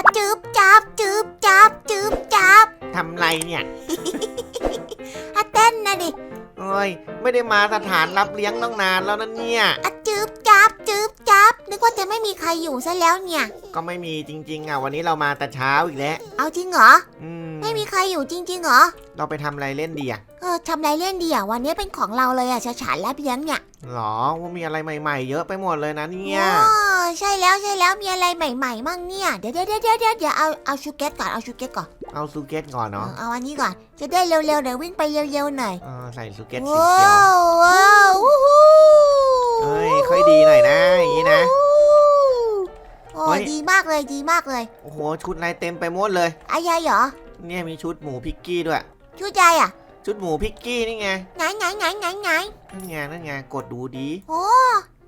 อะจืบจับจืบจับจืบจับทำไรเนี่ยอะเต้นนะดิโอ้ยไม่ได้มาสถานรับเลี้ยงต้องนานแล้วนะเนี่ยอะจืบจับจืบจับนึกว่าจะไม่มีใครอยู่ซะแล้วเนี่ย ก็ไม่มีจริง ๆอะวันนี้เรามาแต่เช้าอีกแล้ว เอาจริงเหรออืมไม่มีใครอยู่จริงๆเหรอเราไปทำอะไรเล่นดีอะเออทำไรเล่นดีอะวันนี้เป็นของเราเลยอะฉฉานและเพียงเนี่ยหรอว่ามีอะไรใหม่ ๆ เยอะไปหมดเลยนะเนี่ยโอ้ ใช่แล้วใช่แล้วมีอะไรใหม่ๆมั่งเนี่ยเดี๋ยวเดี๋ยวเดี๋ยวเดี๋ยวเดี๋ยวเอาเอาชูเกตก่อนเอาชูเกตก่อนเอาซูเกตก่อนเนาะเออเอาอันนี้ก่อนจะได้เร็วๆเดี๋ยววิ่งไปเร็วๆหน่อยเออใส่ซูเกตสีว้าเขียววว้าววู้ฮู้เฮ้ยค่อยดีหน่อยนะอย่างนี้นะโอ้เฮ้ยดีมากเลยดีมากเลยโอ้โหชุดอะไรเต็มไปหมดเลยอายายเหรอเนี่ยมีชุดหมูพิกกี้ด้วยชูใจอะ ชุดหมูพิกกี้นี่ไงไหนไหนไหนไหนไหนนั่นไงนั่นไงกดดูดีโอ้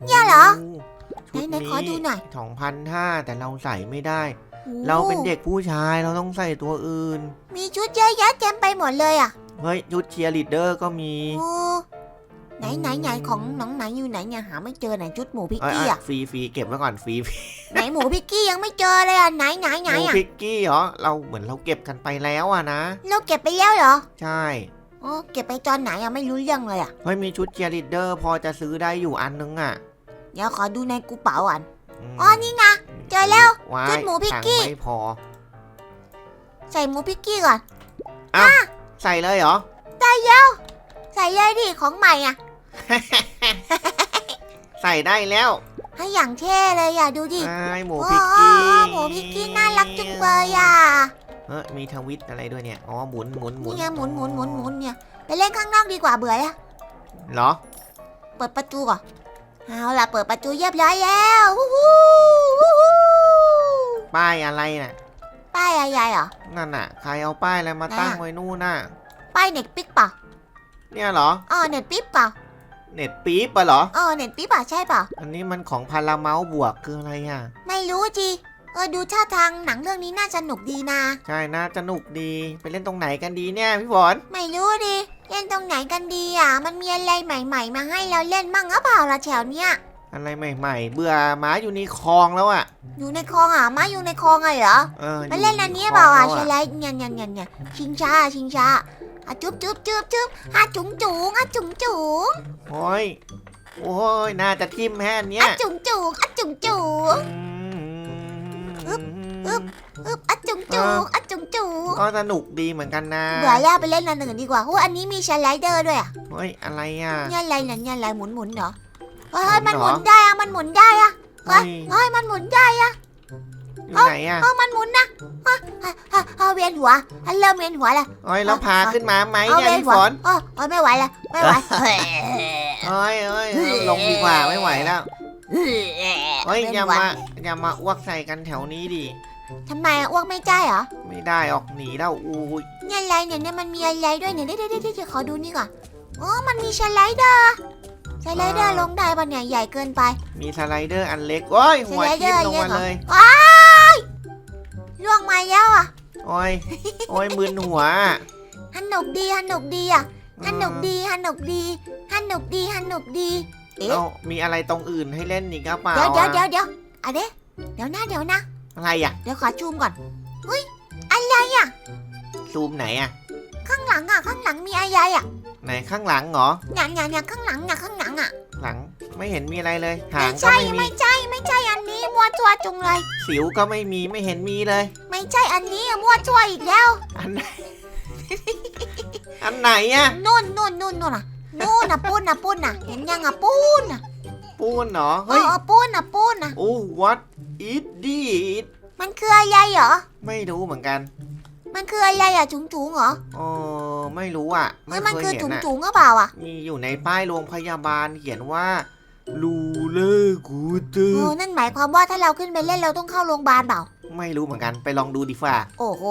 เนี่ยเหรอ ชุดไหนๆนี้ขอดูหน่อย สองพันห้าแต่เราใส่ไม่ได้ โอ้เราเป็นเด็กผู้ชายเราต้องใส่ตัวอื่น มีชุดเยอะแยะเต็มไปหมดเลยอะเฮ้ย ชุดเชียร์ลีดเดอร์ก็มีโอ้ไหนไหนไหนของน้องไหนอยู่ไหนเนี่ยหาไม่เจอไหนชุดหมูพิกเอ้ยกี้เอ้ยอะ ฟรีฟรีเก็บไว้ก่อนฟรีไหนหมูพิกกี้ยังไม่เจอเลยอะไหนไหนไหนหมูอะพิกกี้เหรอ เราเหมือนเราเก็บกันไปแล้วอะนะ เราเก็บไปแล้วเหรอใช่ อ๋อเก็บไปตอนไหนอะไม่รู้เรื่องเลยอะ เฮ้ยมีชุดเชียร์ลีดเดอร์พอจะซื้อได้อยู่อันนึงอะ เดี๋ยวขอดูในกระเป๋าอะมอ๋อนี่ไง เจอแล้ว ว้ายชุดหมูพิกกี้ ตังค์ไม่พอ ใส่หมูพิกกี้ก่อน ใส่เลยเหรอ ใส่เลยดิของใหม่อะ ใส่ได้แล้วให้อย่างเท่เลยอะดูดิไอ้หมูโอ้พิกกี้หมูพิกกี้น่ารักจังเลยอะเฮ้ยมีทวิตอะไรด้วยเนี่ย อ๋อ หมุนหมุนหมุนนี่ไงหมุนหมุนหมุนหมุนเนี่ย ไปเล่นข้างนอกดีกว่าเบื่อแล้ว เหรอ เปิดประตูก่อน เอาล่ะเปิดประตูเรียบร้อยแล้ววู้ฮู้วู้ฮู้ป้ายอะไรน่ะ ป้ายอะไรเหรอ นั่นน่ะ ใครเอาป้ายอะไรมาตั้งไหนอะไว้นู่นน่ะ ป้ายเน็ตปิ๊กเปล่าเนี่ยเหรอ อ๋อเน็ตปิ๊กเปล่าเน็ตปี๊บปะเหรอ อ๋อเน็ตปิ๊กเปล่าใช่เปล่าอันนี้มันของพาราเมาส์บวกคืออะไรอะ ไม่รู้จี เออดูท่าทางหนังเรื่องนี้น่าสนุกดีนะ ใช่น่าสนุกดีไปเล่นตรงไหนกันดีเนี่ยพี่ฝนไม่รู้ดิเล่นตรงไหนกันดีอะ มันมีอะไรใหม่ ๆ มาให้เราเล่นมั่งหรือเปล่าล่ะแถวเนี้ยอะไรใหม่ๆ เบื่อหมาอยู่ในคลองแล้วอะ อยู่ในคลองอะมาอยู่ในคลองไงเหรอเออมาเล่นอันนี้เปล่าอะใช่ไรเนี่ยเนี่ยเนี่ยเนี่ยชิงช้าชิงช้าอะจุ๊บจุ๊บจุ๊บจุ๊บอะจุ๋งจุ๋งอะจุ๋งจุ๋งโอ้ยโอ้ยน่าจะทิมแฮนเนี้อะยจุ๋งจุ๋งอะจุ๋งจุ๋ง อึ๊บอึ๊บอึ๊บอะจุ๋งจุ๋งอะจุ๋งจุ๋งก็สนุกดีเหมือนกันนะเบื่อแล้วไปเล่นอันอื่นดีกว่าโอ้อันนี้มีสไลเดอร์ด้วยอะเฮ้ยอะไรอะเนี่ยอะไรเนี่ยเนี่ยอะไรหมุนหมุนเหรอเฮ้ยหมุมันนหเหรอมุนได้อะมันหมุนได้อะเฮ้เฮ้ยยเฮ้ยมันหมุนได้อะอยู่ไหนอะเออมันหมุนนะเฮ้ยเฮ้ยเฮ้ยเฮ้ยเวียนหัวเฮ้ยเริ่มเวียนหัวแล้วเฮ้ยแล้วพาขึ้นมาไหมเอาเนี่ยเวียนพี่หัวฝนเออเออไม่ไหวแล้วไม่ไหวเฮ้ยเฮ้ยเฮ้ยลงดีกว่าไม่ไหวแล้ว เฮ้ยอย่ามาอย่ามาอ้วกใส่กันแถวนี้ดิทำไมอะอ้วกไม่ได้เหรอไม่ได้ออกหนีแล้วอู้ยเนี่ยอะไรเนี่ยเนี่ยมันมีอะไรด้วยเนี่ยเดี๋ยวเดี๋ยวเดี๋ยวเดี๋ยวขอดูนี่ก่อนอ๋อมันมีสไลเดอร์สไลเดอร์ลงได้ปะเนี่ยใหญ่เกินไปมีสไลเดอร์อันเล็กโอ้ยหัวสไลเดทิ่อมร์ลงมาเล็กเหรอเลยว้ายล่วงมาแล้วอะโอ้ยโอ้ยมึนหัวฮันหนกดีฮันหนกดีอะฮันหนกดีฮันหนกดีฮันหนกดีฮันหนกดี เอ๊ะแล้วมีอะไรตรงอื่นให้เล่นอีกหรือเปล่าเดี๋ยวเดี๋ยวเดี๋ยวอะเดี๋ยวอะเดี๋ยวเดี๋ยวนะเดี๋ยวนะ อะไรอะ เดี๋ยวขอชูมก่อน เฮ้ย อะไรอะ ซูมไหนอะ ข้างหลังอะ ข้างหลังมีอะไรอะไหนข้างหลังเหรอ เนี่ยเนี่ยเนี่ยข้างหลังเนี่ยข้างหลังอะ หลังไม่เห็นมีอะไรเลยหาไม่งก็ใช่ไม่มีไม่ใช่ไม่ใช่อันนี้มัวตัวจุงเลย สิวก็ไม่มีไม่เห็นมีเลย ไม่ใช่อันนี้อะมัวตัวอีกแล้ว อันไหน อันไหนอะ นู่นนู่นนู่นนู่นอะ นู่นอะปุ้นอะปุ้นอะเห็นยังอะปุ้นอะปูนเหรอ เอเฮ้ย อเออปุ้นอะปุ้นอะโอ้ what is this มันคืออะไรเหรอ ไม่รู้เหมือนกันมันคืออะไรอะจุงจุงเหรอเออไม่รู้อะเฮ้ไม่ยมันเคยคือเห็จุนงอะจุงหรือเปล่าอะมีอยู่ในป้ายโรงพยาบาลเขียนว่าลูเลอร์กูเตอเออร์นั่นหมายความว่าถ้าเราขึ้นไปเล่นเราต้องเข้าโรงพยาบาลเปล่า ไม่รู้เหมือนกัน ไปลองดูดีฟ่า โอ้โห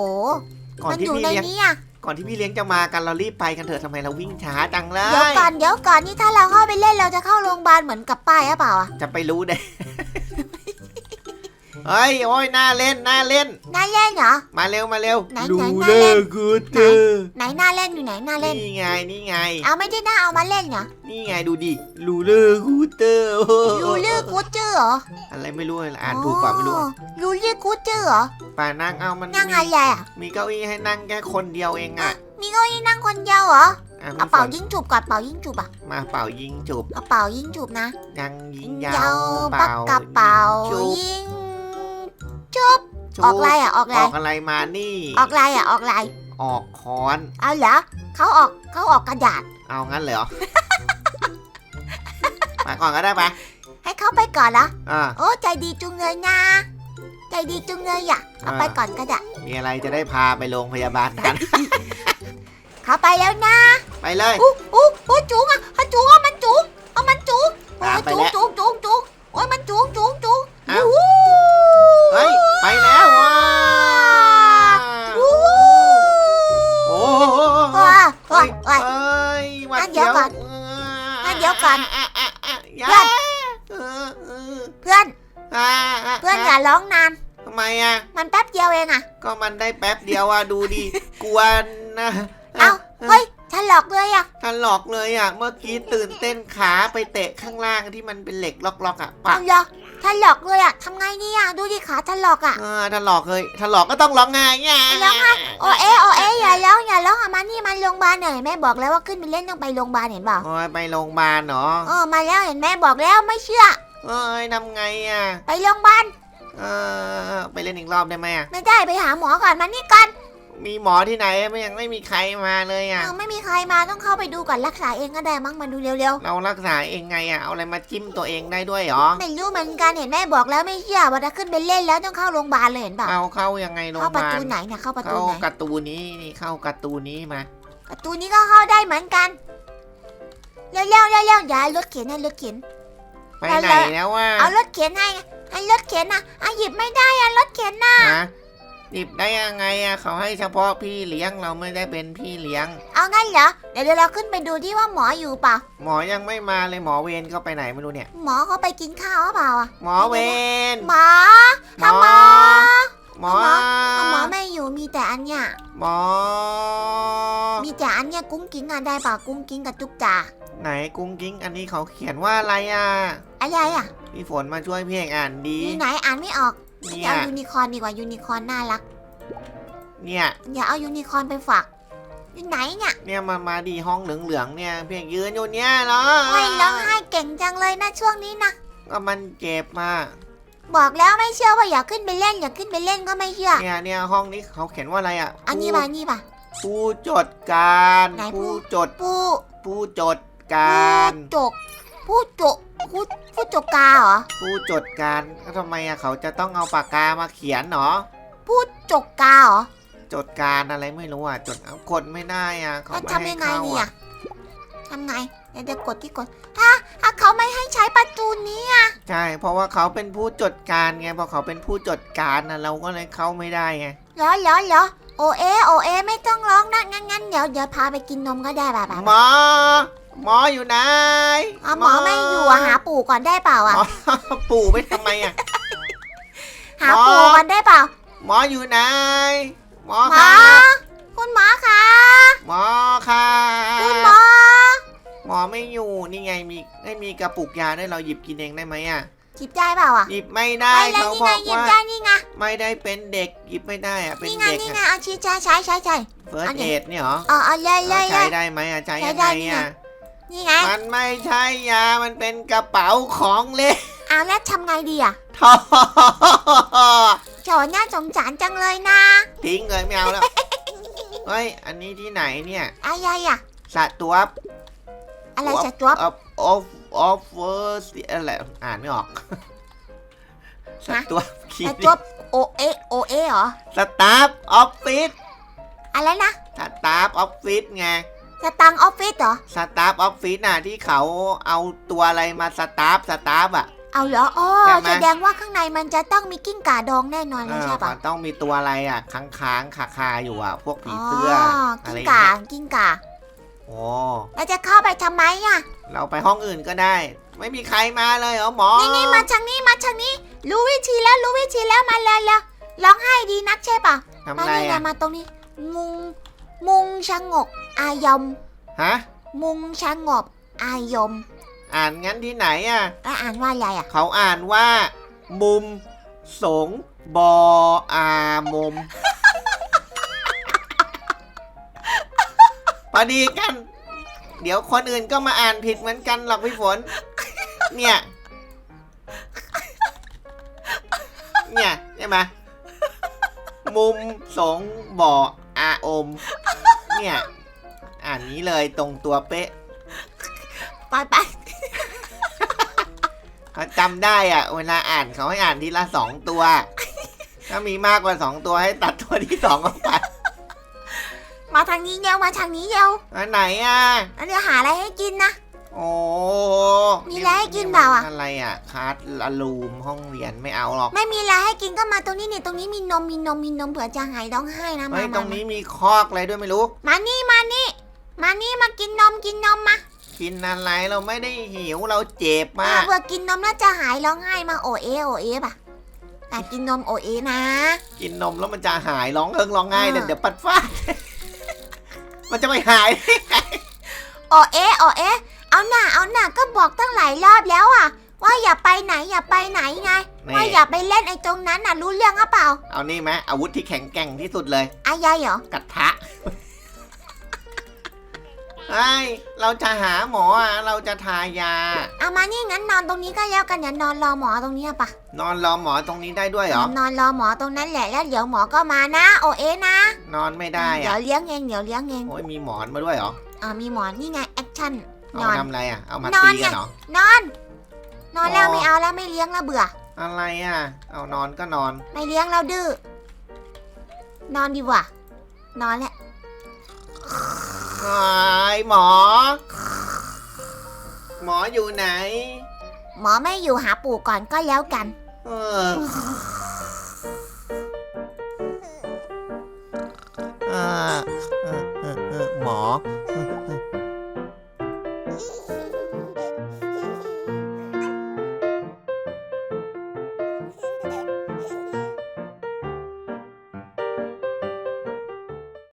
ก่อนมันที่อยู่พี่ในเลี้ยงนี้อะ ก่อนที่พี่เลี้ยงจะมากันเรารีบไปกันเถอะทำไมเราวิ่งช้าจังเลเดี๋ยวยก่อนเดี๋ยวก่อนนี่ถ้าเราเข้าไปเล่นเราจะเข้าโรงพยาบาลเหมือนกับป้ายหรือเปล่าอะจะไปรู้ได้ เฮ้ยโอ้ยน่าเล่นน่าเล่น น่าเล่นเหรอ มาเร็วมาเร็วไหนลูไหนเลน่าเล่น กูเตอร์ไหนน่าเล่นอยู่ไหนน่าเล่น นี่ไงนี่ไง เอาไม่ได้น่าเอามาเล่นเหรอ นี่ไงดูดิลูเลอร์กูเตอร์โอ้โหยูเลือกกูเจอเหรอ อะไรไม่รู้เลยอ่านถูกเปล่าไม่รู้อ๋อยูเลือกกูเจอเหรอป่านั่งเอามันนั่งมีอะไรอะ มีเก้าอี้ให้นั่งแค่คนเดียวเองอะ มีเก้าอี้นั่งคนเดียวเหรออะเอาพี่ฝเป่านยิงจูบก่อนเป่ายิงจูบอะ มาเป่ายิงจูบเอาเป่ายิงจูบนะ ยังยิงยายาววปักกระเป๋าจูบยิง จูบจูออกลายอะออกอลายอกอะไรมานี่ ออกลายอะออกลายออกค้อน เอาเหรอเขาออกเขาออกกระดาษ เอางั้นเลยเหรอ ไปก่อนก็ได้ปะให้เขาไปก่อนเหรออ่า โอ้ใจดีจุงเลยนะ ใจดีจุงเลยอะเอาอ่าไปก่อนก็ได้มีอะไรจะได้พาไปโรงพยาบาลทัน เขาไปแล้วนะ ไปเลย อู้อู้อู้จุงอะเขาจุงอะมันจุงเอามันจุงโอ้ตามยไปจุงแล้วจุงจุง อนะะะอย่าเพื่อนเออเออเพื่อน อะะเพื่อนอย่าร้องนาน ทำไมอะ มันแป๊บเดียวเองอะก็มันได้แป๊บเดียวอะ ดูดิกลัวนะเอ้าเฮ้ยฉันหลอกเลยอะท่านหลอกเลยอะ เมื่อกี้ตื่นเต้นขาไปเตะข้างล่างที่มันเป็นเหล็กล็อกๆอะปัเอากเหรอ ฉันหลอกเลยอะทำไงเนี่ย ดูดิขาฉันหลอกอะเออท่านหลอกเลยท่านหลอกก็ต้องร้องไห้ไงร้องไห้โอเอะโอเอะอย่าร้องอย่าร้องอะมานี่มาโรงพยาบาลหน่อยแม่บอกแล้วว่าขึ้นไปเล่นต้องไปโรงพยาบาลเห็นเปล่าโอ้ยไปโรงพยาบาลเหรอเออมาแล้วเห็นแม่บอกแล้วไม่เชื่อ เอ้ยทำไงอะไปโรงพยาบาลเออไปเล่นอีกรอบได้ไหมอะไม่ได้ไปหาหมอก่อนมานี่ก่อน มีหมอที่ไหนไม่ยังไม่มีใครมาเลยอะ เออไม่มีใครมาต้องเข้าไปดูก่อนรักษาเองก็ได้มั้งมาดูเร็วเรารักษาเองไงอะ เอาอะไรมาจิ้มตัวเองได้ด้วยเหรอ ๆไม่รู้เหมือนกันเห็นแม่บอกแล้วไม่เชื่อว่าถ้าขึ้นไปเล่นแล้วต้องเข้าโรงพยาบาลเลยเห็นเปล่าเอาเข้ายังไงโรงพเข้าประยาบาตูลไหนเนี่ยเข้าประตูเข้าไหนการะตูนนี้นี่เข้าการะตูนนี้มา ประตูนี้ก็เข้าได้เหมือนกันเร็วๆเร็วๆอย่าให้รถเข็นให้รถเข็น ไปไหนแล้วว่าเอารถเข็นให้ให้รถเข็นนะอะหยิบไม่ได้อะรถเข็นนะ ฮะ หยิบได้ยังไงอะเขาให้เฉพาะพี่เลี้ยงเราไม่ได้เป็นพี่เลี้ยง เอางั้นเหรอ เดี๋ยวเดี๋ยวเราขึ้นไปดูที่ว่าหมออยู่เปล่า หมอยังไม่มาเลยหมอเวรเขาไปไหนไม่รู้เนี่ย หมอเขาไปกินข้าวหรือเปล่าอะหมอเวรหมอหมอทำหมอหมอเอาหมอไม่อยู่มีแต่อันเนี้ยหมอ มีแต่อันเนี้ยกุ้งกิ้งอะได้เปล่ากุ้งกิ้งกับจุกจ่าไหนกุ้งกิ้งอันนี้เขาเขียนว่าอะไรอะอะไรอะพี่ฝนมาช่วยพี่เอกอ่านดีมีไหนอ่านไม่ออก เนี่อยย่าเอายูนิคอร์นดีกว่ายูนิคอร์นน่ารัก เนี่ย อย่าเอายูนิคอร์นไปฝากอยู่ไหนเนี่ยเนี่ยมามาดีห้องเหลืองๆเนี่ยพี่เอกยืนอยู่เนี่ยเหรอโอ้ยร้องไห้เก่งจังเลยนะช่วงนี้นะ ก็มันเจ็บมา บอกแล้วไม่เชื่อว่าอย่าขึ้นไปเล่นอย่าขึ้นไปเล่นก็ไม่เชื่อ เนี่ยเนี่ยห้องนี้เขาเขียนว่าอะไรอะอันนี้ผู้ป่ะอันนี่ป่ะ ผู้จดการ ไหนผู้ ผู้จดผู้ผู้จดการจก ผู้จกผู้ผู้จกกาเหรอ ผู้จดการแล้วทำไมอะเขาจะต้องเอาปากกามาเขียนเหรอ ผู้จกกาเหรอจดการอะไรไม่รู้อะ จดเอากดไม่ได้อะเขาแล้วไม่ทำให้ยังไงเข้าเนี่อะยทำไงเดี๋ยวจะกดที่กดถ้าถ้าเขาไม่ให้ใช้ประตูนี้อะใช่ เพราะว่าเขาเป็นผู้จดการไงพอเขาเป็นผู้จดการนะเราก็เลยเข้าไม่ได้ไงเหรอเหรอเหรอโอเอโอเอไม่ต้องร้องนะงั้นงั้นเดี๋ยวเดี๋ยวพาไปกินนมก็ได้ป่ะป่ะหมอ หมออยู่ไหนอ๋อหมอไม่อยู่อะหาปู่ก่อนได้เปล่าหมอะอปู่ไปทำไมอะหาหมอ ปู่ก่อนได้เปล่าหมออยู่ไหนหมอหมอคะคุณหมอคะหมอค่ะคุณหมอหมอไม่อยู่นี่ไงมีไม่มีกระปุกยาด้วยเราหยิบกินเองได้ไหมอะจิบได้เปล่าอะหยิบไม่ได้ไปเลยเขานี่บไงอกหยิบว่าได้นี่ไงไม่ได้เป็นเด็กหยิบไม่ได้อะเป็นนี่ไงเด็กนี่ไงอะเอาชี้ใช้ใช้ใช้ใช้ เฟิร์สอันนี้เอดเนี่ยเหรออ๋อเอาเลยเลยเลใช้ย ได้ไหมอะใช้ใช้ยังได้ไงนี่ไงอะ นี่ไงมันไม่ใช่ยา มันเป็นกระเป๋าของเล่นเอาแล้วทำไงดีอะทอโจน่าสงสารจังเลยนะทิ้งเลยไม่เอาแล้วเฮ้ย อันนี้ที่ไหนเนี่ยอะไรอะสัตวอะไรจะตัวออฟออฟออฟเฟอร์สอะไรอ่านไม่ออกสัตวคีจะตัวโอเอโอเอเหรอสตาฟออฟฟิศอะไรนะสตาฟออฟฟิศไง สตังค์ออฟฟิศเหรอ สตาฟออฟฟิศน่ะที่เขาเอาตัวอะไรมาสตาฟสตาฟอะ เอาเหรออ๋อใช่ไหม แสดงว่าข้างในมันจะต้องมีกิ้งก่าดองแน่นอนเลยเออใช่ปะมันต้องมีตัวอะไรอะค้างค้างคาคาๆอยู่อะ พวกผีเสื้อออะไรกิ้งอย่างก่าเงี้ยกิ้งก่าโอ้เราจะเข้าไปทำไมอะเราไปห้องอื่นก็ได้ ไม่มีใครมาเลยเหรอหมอนี่นี่มาทางนี้มาทางนี้ รู้วิธีแล้วรู้วิธีแล้วมาเลยแล้วร้องไห้ดีนักใช่ปะทำมาไรนี่นะอะมาตรงนี้ มุง มุงชะงก อายม ฮะ มุงชะงบ อายม อ่านงั้นที่ไหนอะแล้วอ่านว่าอะไรอะ เขาอ่านว่า มุม สง บออามมพอดีกัน เดี๋ยวคนอื่นก็มาอ่านผิดเหมือนกันหรอกพี่ฝน เนี่ย เนี่ยใช่ไหมมุมสงบ่ออาอม เนี่ย อ่านนี้เลยตรงตัวเป๊ะไปไปเขาจำได้อะ เวลาอ่านเขาให้อ่านทีละสองตัว ถ้ามีมากกว่าสองตัวให้ตัดตัวที่สองออกไปมาทางนี้เร็วมาทางนี้เร็วอันไหนอะแล้วเดี๋ยวหาอะไรให้กินนะ โอ้มีอะไรให้กินเปล่าอะอะไรอะคาร์ดลลูมห้องเรียนไม่เอาหรอก ไม่มีอะไรให้กินก็มาตรงนี้นี่ตรงนี้มีนมมีนมมีนมเผื่อจะหายร้องไห้นะมาเฮ้ยมาตรงนี้มีคอกอะไรด้วยไม่รู้ มานี่มานี่ มานี่มากินนมกินนมมากินอะไรเราไม่ได้หิวเราเจ็บมากเผื่อกินนมแล้วจะหายร้องไห้มาโอเอโอเอป่ะแต่กินนมโอเอนะ กินนมแล้วมันจะหายร้องเอิงร้องไห้อ่าเดี๋ยวเดี๋ยวปัดฟาดมันจะไม่หายโอเอโอเอเอาหน่าเอาหน่าก็บอกตั้งหลายรอบแล้วอะ ว่าอย่าไปไหนอย่าไปไหนไงนี่ว่าอย่าไปเล่นไอ้ตรงนั้นน่ะรู้เรื่องหรือเปล่า เอานี่ไหมอาวุธที่แข็งแกร่งที่สุดเลยอายายเหรอกระทะ ไอ้ยเราจะหาหมออะเราจะทายา เอามานี่งั้นนอนตรงนี้ก็แล้วกันอย่านอนรอหมอตรงนี้ปะนอนรอหมอตรงนี้ได้ด้วยเหรอ นอนรอหมอตรงนั้นแหละแล้วเดี๋ยวหมอก็มานะ โอเอนะนอนไม่ได้เดี๋ยอะวเลี้ยงเองเดี๋ยวเลี้ยงเองโอ้ยมีหมอนมาด้วยเหรอ อ่ามีหมอนี่ไงแอคชั่น เอานอนมาทำอะไรอะ เอามานอน ตีกันเหรอ นอน นอนแล้วอ๋อ ไม่เอาแล้วไม่เลี้ยงแล้วเบื่อ อะไรอะ เอานอนก็นอน ไม่เลี้ยงแล้วดื้อ นอนดีกว่า นอนแล้ว ไอ้ยหมอ หมออยู่ไหน หมอไม่อยู่หาปู่ก่อนก็แล้วกัน เออเออเออเออเออหมอ